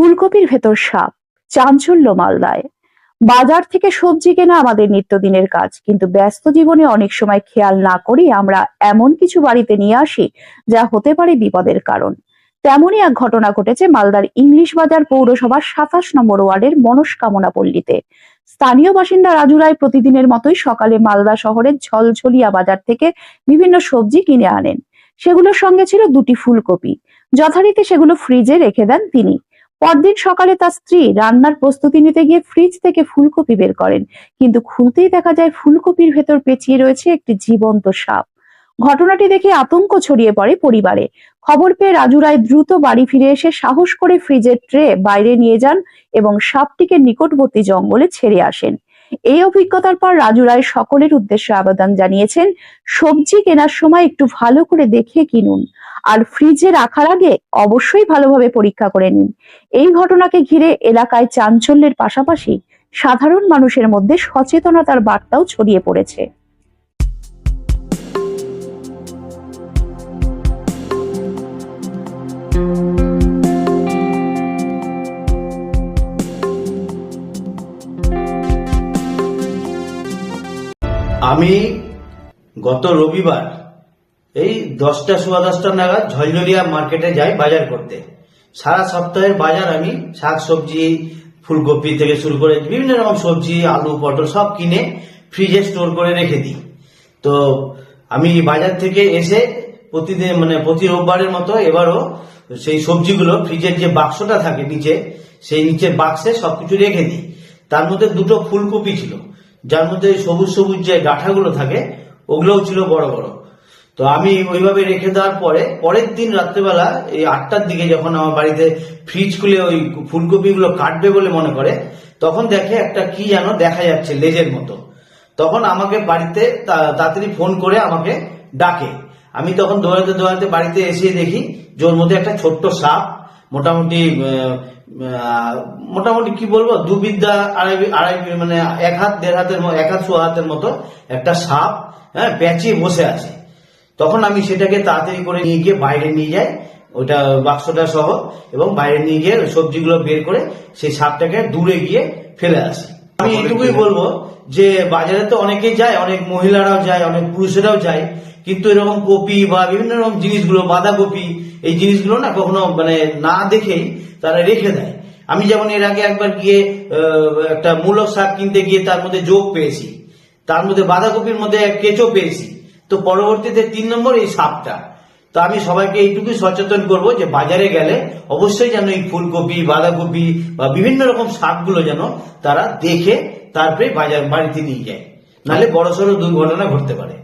ফুলকপির ভেতর সাপ, চাঞ্চল্য মালদায়। বাজার থেকে সবজি কেনা আমাদের নিত্যদিনের কাজ, কিন্তু ব্যস্ত জীবনে অনেক সময় খেয়াল না করি আমরা এমন কিছু বাড়িতে নিয়ে আসি যা হতে পারে বিপদের কারণ। তেমনই এক ঘটনা ঘটেছে মালদার ইংলিশ বাজার পৌরসভার সাতাশ নম্বর ওয়ার্ডের মনস্কামনা পল্লীতে। স্থানীয় বাসিন্দা রাজু রায় প্রতিদিনের মতোই সকালে মালদা শহরের ঝলঝলিয়া বাজার থেকে বিভিন্ন সবজি কিনে আনেন। সেগুলোর সঙ্গে ছিল দুটি ফুলকপি। যথারীতি সেগুলো ফ্রিজে রেখে দেন তিনি। পরদিন সকালে তার স্ত্রী রান্নার প্রস্তুতি নিতে গিয়ে ফ্রিজ থেকে ফুলকপি বের করেন। কিন্তু খুলতেই দেখা যায় ফুলকপির ভেতর পেঁচিয়ে রয়েছে একটি জীবন্ত সাপ। ঘটনাটি দেখে আতঙ্ক ছড়িয়ে পড়ে পরিবারে। খবর পেয়ে রাজু রায় দ্রুত বাড়ি ফিরে এসে সাহস করে ফ্রিজের ট্রে বাইরে নিয়ে যান এবং সাপটিকে নিকটবর্তী জঙ্গলে ছেড়ে আসেন। এই অভিজ্ঞতার পর রাজু রায় সকলের উদ্দেশ্যে আবেদন জানিয়েছেন, সবজি কেনার সময় একটু ভালো করে দেখে কিনুন। আর ফ্রিজে রাখার আগে অবশ্যই ভালোভাবে পরীক্ষা করে নিন। এই ঘটনাকে ঘিরে এলাকায় চাঞ্চল্যের পাশাপাশি সাধারণ মানুষের মধ্যে সচেতনতার বার্তাও ছড়িয়ে পড়েছে। আমি গত রবিবার এই দশটা, সোয়া দশটা নাগাদ ঝলঝলিয়া মার্কেটে যাই বাজার করতে। সারা সপ্তাহের বাজার আমি শাক, সবজি, ফুলকপি থেকে শুরু করে বিভিন্ন রকম সবজি, আলু, পটল সব কিনে ফ্রিজে স্টোর করে রেখে দিই। তো আমি বাজার থেকে এসে প্রতিদিন মানে প্রতি রোববারের মতো এবারও সেই সবজিগুলো ফ্রিজের যে বাক্সটা থাকে নিচে, সেই নিচের বাক্সে সবকিছু রেখে দিই। তার মধ্যে দুটো ফুলকপি ছিল। যার মধ্যে সবুজ সবুজ যে গাঁঠাগুলো থাকে, ওগুলোও ছিল বড় বড়। তো আমি ওইভাবে রেখে দেওয়ার পরে, পরের দিন রাত্রেবেলা এই আটটার দিকে যখন আমার বাড়িতে ফ্রিজ খুলে ওই ফুলকপিগুলো কাটবে বলে মনে করে, তখন দেখে একটা কি যেন দেখা যাচ্ছে লেজের মতো। তখন আমাকে বাড়িতে তাড়াতাড়ি ফোন করে আমাকে ডাকে। আমি তখন দৌড়াতে দৌড়াতে বাড়িতে এসে দেখি যে ওর মধ্যে একটা ছোট্ট সাপ, মোটামুটি মোটামুটি কি বলব দুবিদ্যা আড়াই আড়াই মানে এক হাত, দেড় হাতের এক হাত, শো হাতের মতো একটা সাপ হ্যাঁ পেঁচিয়ে বসে আছে। তখন আমি সেটাকে তাড়াতাড়ি করে নিয়ে গিয়ে বাইরে নিয়ে যাই ওটা বাক্সটা সহ এবং বাইরে নিয়ে গিয়ে সবজিগুলো বের করে সেই সাপটাকে দূরে গিয়ে ফেলে আসি। আমি এটুকুই বলব যে বাজারে তো অনেকেই যায় অনেক মহিলারাও যায় অনেক পুরুষেরাও যায় কিন্তু এরকম কপি বা বিভিন্ন রকম জিনিসগুলো বাঁধাকপি এই জিনিসগুলো না কখনো মানে না দেখেই তারা রেখে দেয়। আমি যেমন এর আগে একবার গিয়ে একটা মূলক শাক কিনতে গিয়ে তার মধ্যে যোগ পেয়েছি। তার মধ্যে বাঁধাকপির মধ্যে কেঁচো পেয়েছি। তো পরবর্তীতে তিন নম্বর এই সাপটা। তো আমি সবাইকে এইটুকুই সচেতন করব যে বাজারে গেলে অবশ্যই যেন এই ফুলকপি, বাঁধাকপি বা বিভিন্ন রকম শাকগুলো যেন তারা দেখে তারপরে বাজার, বাড়িতে নিয়ে যায়। নাহলে বড়সড় দুর্ঘটনা ঘটতে পারে।